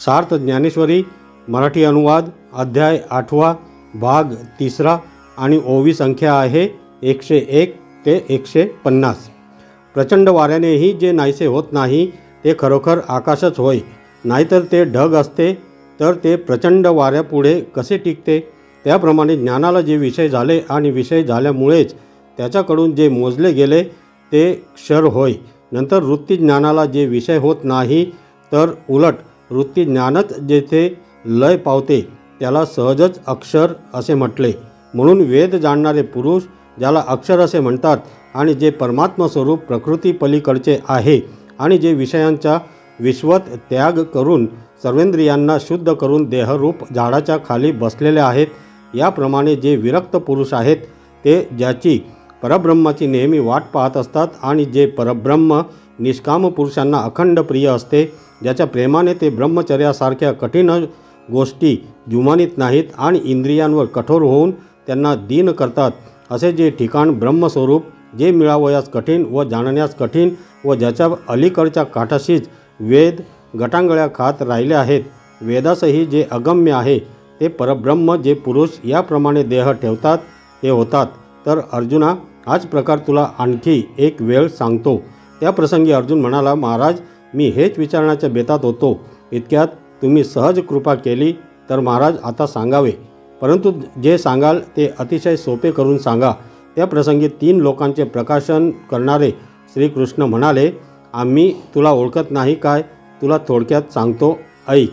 सार्थ ज्ञानेश्वरी मराठी अनुवाद अध्याय आठवा भाग तिसरा आणि ओवी संख्या आहे एकशे एक ते एकशे पन्नास. प्रचंड वाऱ्यानेही जे नाहीसे होत नाही ते खरोखर आकाशच होय. नाहीतर ते ढग असते तर ते प्रचंड वाऱ्यापुढे कसे टिकते? त्याप्रमाणे ज्ञानाला जे विषय झाले आणि विषय झाल्यामुळेच त्याच्याकडून जे मोजले गेले ते क्षर होय. नंतर वृत्ती ज्ञानाला जे विषय होत नाही तर उलट वृत्ती ज्ञानच जेथे लय पावते त्याला सहजच अक्षर असे म्हटले. म्हणून वेद जाणणारे पुरुष ज्याला अक्षर असे म्हणतात आणि जे परमात्मस्वरूप प्रकृती पलीकडचे आहे आणि जे विषयांचा विश्वत त्याग करून सर्वेंद्रियांना शुद्ध करून देहरूप झाडाच्या खाली बसलेले आहेत याप्रमाणे जे विरक्त पुरुष आहेत ते ज्याची परब्रह्माची नेहमी वाट पाहत असतात आणि जे परब्रह्म निष्काम पुरुषांना अखंड प्रिय असते ज्याच्या प्रेमाने ते ब्रह्मचर्यासारख्या कठीण गोष्टी जुमानीत नाहीत आणि इंद्रियांवर कठोर होऊन त्यांना दीन करतात असे जे ठिकाण ब्रह्मस्वरूप जे मिळावयास कठीण व जाणण्यास कठीण व ज्याच्या अलीकडच्या काठाशीच वेद गटांगळ्या खात राहिले आहेत. वेदासही जे अगम्य आहे ते परब्रह्म जे पुरुष याप्रमाणे देह ठेवतात ते होतात. तर अर्जुना हाच प्रकार तुला आणखी एक वेळ सांगतो. त्या प्रसंगी अर्जुन म्हणाला महाराज मी हेच विचारण्याच्या बेतात होतो. इतक्यात तुम्ही सहज कृपा केली तर महाराज आता सांगावे. परंतु जे सांगाल ते अतिशय सोपे करून सांगा. त्या प्रसंगी तीन लोकांचे प्रकाशन करणारे श्रीकृष्ण म्हणाले आम्ही तुला ओळखत नाही काय? तुला थोडक्यात सांगतो ऐक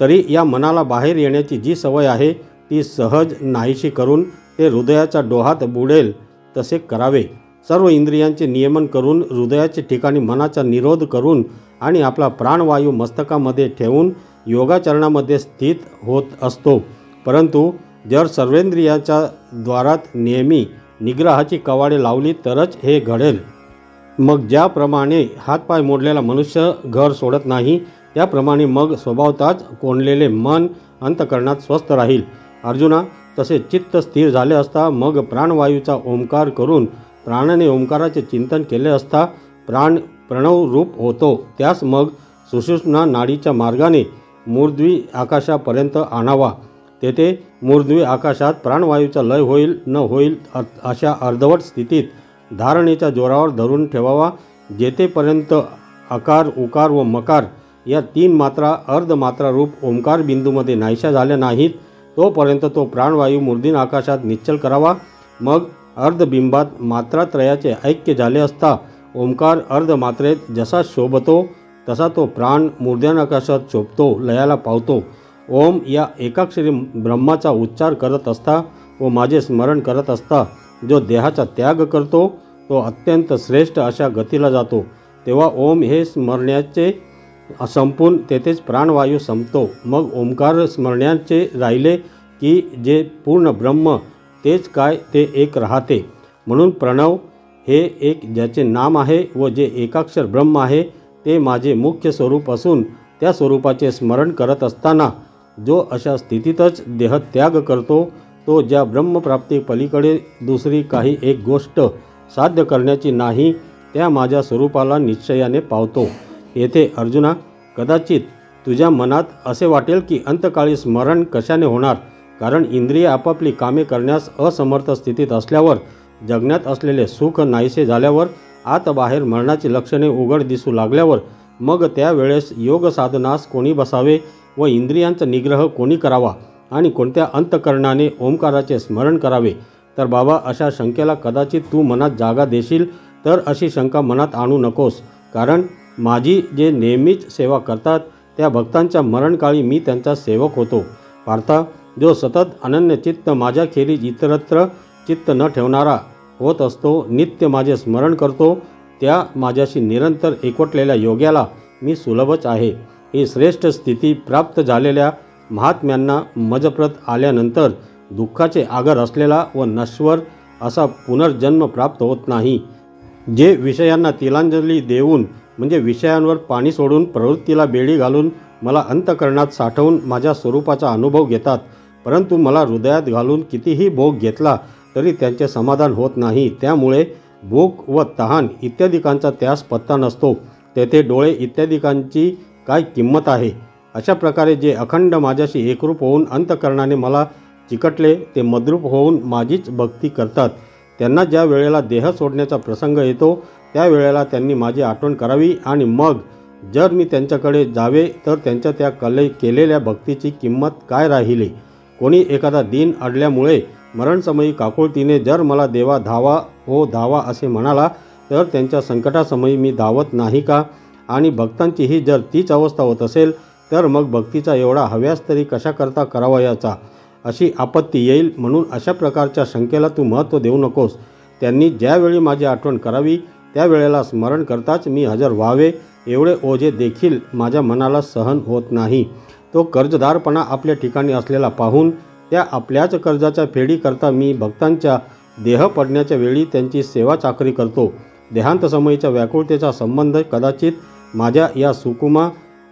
तरी या मनाला बाहेर येण्याची जी सवय आहे ती सहज नाहीशी करून ते हृदयाच्या डोहात बुडेल तसे करावे. सर्व इंद्रियांचे नियमन करून हृदयाचे ठिकाणी मनाचा निरोध करून आणि आपला प्राणवायू मस्तकामध्ये ठेवून योगाचरणामध्ये स्थित होत असतो. परंतु जर सर्वेंद्रियाच्या द्वारात नेहमी निग्रहाची कवाडे लावली तरच हे घडेल. मग ज्याप्रमाणे हातपाय मोडलेला मनुष्य घर सोडत नाही त्याप्रमाणे मग स्वभावताच कोंडलेले मन अंतकरणात स्वस्थ राहील. अर्जुना तसे चित्त स्थिर झाले असता मग प्राणवायूचा ओंकार करून प्राणाने ओंकाराचे चिंतन केले असता प्राण प्रणव रूप होतो. त्यास मग सुषुष्णा नाडीच्या मार्गाने मूर्ध्वी आकाशापर्यंत आणावा. तेथे मूर्ध्वी आकाशात प्राणवायूचा लय होईल न होईल अशा अर्धवट स्थितीत धारणेच्या जोरावर धरून ठेवावा. जेथेपर्यंत आकार उकार व मकार या तीन मात्रा अर्धमात्रा रूप ओंकार बिंदूमध्ये नाहीशा झाल्या नाहीत तोपर्यंत तो प्राणवायू मूर्धीन आकाशात निश्चल करावा. मग अर्धबिंबात मात्रात्रयाचे ऐक्य झाले असता ओंकार अर्धमात्रेत जसा शोभतो तसा तो प्राण मूर्ध्यानाकाशात शोभतो लयाला पावतो. ओम या एकाक्षरी ब्रह्माचा उच्चार करत असता व माझे स्मरण करत असता जो देहाचा त्याग करतो तो अत्यंत श्रेष्ठ अशा गतीला जातो. तेव्हा ओम हे स्मरण्याचे संपून तेथेच प्राणवायू संपतो. मग ओंकार स्मरण्याचे राहिले की जे पूर्ण ब्रह्म तेच काय ते एक राहते. म्हणून प्रणव हे एक ज्याचे नाम आहे व जे एकाक्षर ब्रह्म आहे ते माझे मुख्य स्वरूप असून त्या स्वरूपाचे स्मरण करत असताना जो अशा स्थितीतच देहत्याग करतो तो ज्या ब्रह्मप्राप्ती पलीकडे दुसरी काही एक गोष्ट साध्य करण्याची नाही त्या माझ्या स्वरूपाला निश्चयाने पावतो. येथे अर्जुना कदाचित तुझ्या मनात असे वाटेल की अंतकाळी स्मरण कशाने होणार? कारण इंद्रिय आपापली कामे करण्यास असमर्थ स्थितीत असल्यावर जगण्यात असलेले सुख नाहीसे झाल्यावर आत बाहेर मरणाची लक्षणे उघड दिसू लागल्यावर मग त्यावेळेस योग साधनास कोणी बसावे व इंद्रियांचा निग्रह कोणी करावा आणि कोणत्या अंतकरणाने ओंकाराचे स्मरण करावे? तर बाबा अशा शंकेला कदाचित तू मनात जागा देशील तर अशी शंका मनात आणू नकोस. कारण माझी जे नेहमीच सेवा करतात त्या भक्तांच्या मरणकाळी मी त्यांचा सेवक होतो. पार्था जो सतत अनन्य चित्त माझ्या खेरीज इतरत्र चित्त न ठेवणारा होत असतो नित्य माझे स्मरण करतो त्या माझ्याशी निरंतर एकवटलेल्या योग्याला मी सुलभच आहे. ही श्रेष्ठ स्थिती प्राप्त झालेल्या महात्म्यांना मजप्रत आल्यानंतर दुःखाचे आगर असलेला व नश्वर असा पुनर्जन्म प्राप्त होत नाही. जे विषयांना तिलांजली देऊन म्हणजे विषयांवर पाणी सोडून प्रवृत्तीला बेडी घालून मला अंतकरणात साठवून माझ्या स्वरूपाचा अनुभव घेतात परंतु मला हृदयात घालून कितीही भोग घेतला तरी त्यांचे समाधान होत नाही. त्यामुळे भूक व तहान इत्यादिकांचा त्यास पत्ता नसतो. तेथे डोळे इत्यादिकांची काय किंमत आहे? अशा प्रकारे जे अखंड माझ्याशी एकरूप होऊन अंतकरणाने मला चिकटले ते मद्रूप होऊन माझीच भक्ती करतात. त्यांना ज्या वेळेला देह सोडण्याचा प्रसंग येतो त्यावेळेला त्यांनी माझी आठवण करावी आणि मग जर मी त्यांच्याकडे जावे तर त्यांच्या त्या कले केलेल्या भक्तीची किंमत काय राहिली? कोणी एखादा दिन अडल्यामुळे मरणसमयी काकुळतीने जर मला देवा धावा हो धावा असे म्हणाला तर त्यांच्या संकटासमयी मी धावत नाही का? आणि भक्तांचीही जर तीच अवस्था होत असेल तर मग भक्तीचा एवढा हव्यास तरी कशाकरता करावयाचा अशी आपत्ती येईल म्हणून अशा प्रकारच्या शंकेला तू महत्त्व देऊ नकोस. त्यांनी ज्यावेळी माझी आठवण करावी त्यावेळेला स्मरण करताच मी हजर व्हावे. एवढे ओझे देखील माझ्या मनाला सहन होत नाही. तो कर्जदारपणा आपल्या ठिकाणी असलेला पाहून त्या आपल्याच कर्जाच्या फेडीकरता मी भक्तांच्या देह पडण्याच्या वेळी त्यांची सेवा चाकरी करतो. देहांत समयीच्या व्याकुळतेचा संबंध कदाचित माझ्या या सुकुमा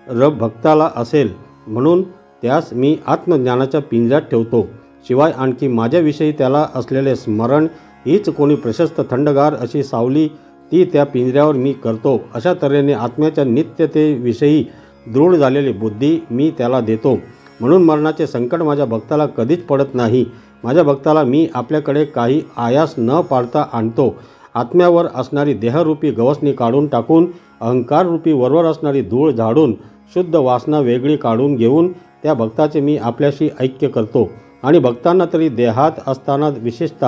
र भक्ताला असेल. म्हणून त्यास मी आत्मज्ञानाच्या पिंजऱ्यात ठेवतो. शिवाय आणखी माझ्याविषयी त्याला असलेले स्मरण हीच कोणी प्रशस्त थंडगार अशी सावली ती त्या पिंजऱ्यावर मी करतो. अशा तऱ्हेने आत्म्याच्या नित्यतेविषयी दृढ झालेली बुद्धी मी त्याला देतो. म्हणून मरणाचे संकट माझ्या भक्ताला कधीच पडत नाही. माझ्या भक्ताला मी आपल्याकडे काही आयास न पाडता आणतो. आत्म्यावर असणारी देहरूपी गवसणी काढून टाकून अहंकाररूपी वरवर असणारी धूळ झाडून शुद्ध वासना वेगळी काढून घेऊन त्या भक्ताचे मी आपल्याशी ऐक्य करतो. आणि भक्तांना तरी देहात असताना विशेषत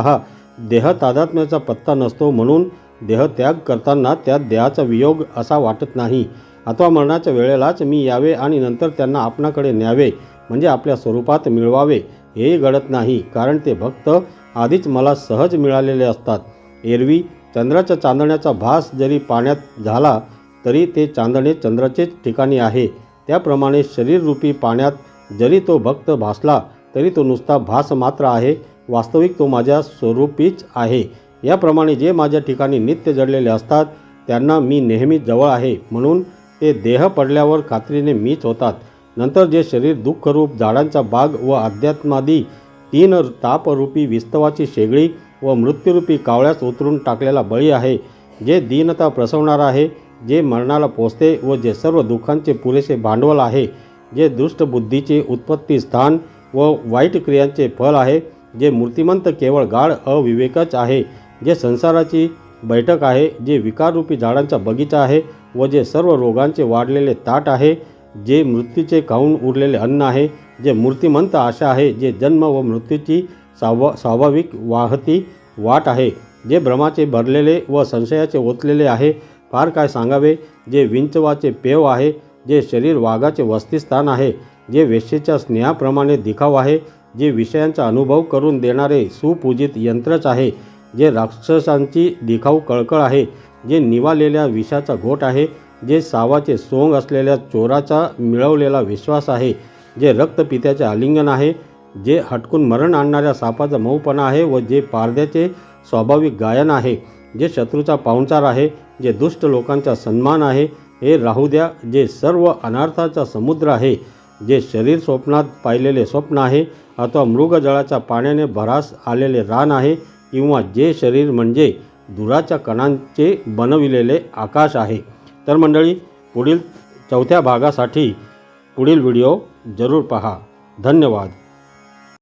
देह तादात्म्याचा पत्ता नसतो म्हणून देहत्याग करताना त्या देहाचा वियोग असा वाटत नाही. अथवा मरणाच्या वेळेलाच मी यावे आणि नंतर त्यांना आपणाकडे न्यावे म्हणजे आपल्या स्वरूपात मिळवावे हे घडत नाही कारण ते भक्त आधीच मला सहज मिळालेले असतात. एरवी चंद्राच्या चांदण्याचा भास जरी पाण्यात झाला तरी ते चांदणे चंद्राचेच ठिकाणी आहे. त्याप्रमाणे शरीररूपी पाण्यात जरी तो भक्त भासला तरी तो नुसता भास मात्र आहे वास्तविक तो माझ्या स्वरूपीच आहे. याप्रमाणे जे माझ्या ठिकाणी नित्य जडलेले असतात त्यांना मी नेहमी जवळ आहे म्हणून ते देह पडल्यावर खात्रीने मीच होतात. नंतर जे शरीर दुःखरूप झाडांचा बाग व अध्यात्मादी तीन तापरूपी विस्तवाची शेगडी व मृत्यूरूपी कावळ्यास उतरून टाकलेला बळी आहे जे दीनता प्रसवणार आहे जे मरणाला पोचते व जे सर्व दुःखांचे पुरेसे भांडवल आहे जे दुष्टबुद्धीचे उत्पत्ती स्थान व वाईट क्रियांचे फल आहे जे मूर्तिमंत केवळ गाढ अविवेकच आहे जे संसाराची बैठक आहे जे विकाररूपी झाडांचा बगीचा आहे व जे सर्व रोगांचे वाढलेले ताट आहे जे मृत्यूचे खाऊन उरलेले अन्न आहे जे मूर्तिमंत आशा आहे जे जन्म व मृत्यूची स्वाभ स्वाभाविक वाहती वाट आहे जे भ्रमाचे भरलेले व संशयाचे ओतलेले आहे फार काय सांगावे जे विंचवाचे पेव आहे जे शरीर वाघाचे वस्तीस्थान आहे जे वेश्येच्या स्नेहाप्रमाणे दिखाव आहे जे विषयांचा अनुभव करून देणारे सुपूजित यंत्रच आहे जे राक्षसांची दिखाऊ कळकळ आहे जे निवालेल्या विषाचा घोट आहे जे सावाचे सोंग असलेल्या चोराचा मिळवलेला विश्वास आहे जे रक्तपित्याचे आलिंगन आहे जे हटकून मरण आणणाऱ्या सापाचा मऊपणा आहे व जे पारद्याचे स्वाभाविक गायन आहे जे शत्रूचा पाहुणचार आहे जे दुष्ट लोकांचा सन्मान आहे हे राहू द्या जे सर्व अनार्थाचा समुद्र आहे जे शरीर स्वप्नात पाहिलेले स्वप्न आहे अथवा मृगजळाच्या पाण्याने भरास आलेले रान आहे किंवा जे शरीर म्हणजे धुराच्या कणांचे बनविलेले आकाश आहे. तर मंडळी पुढील चौथ्या भागासाठी पुढील व्हिडिओ जरूर पहा. धन्यवाद.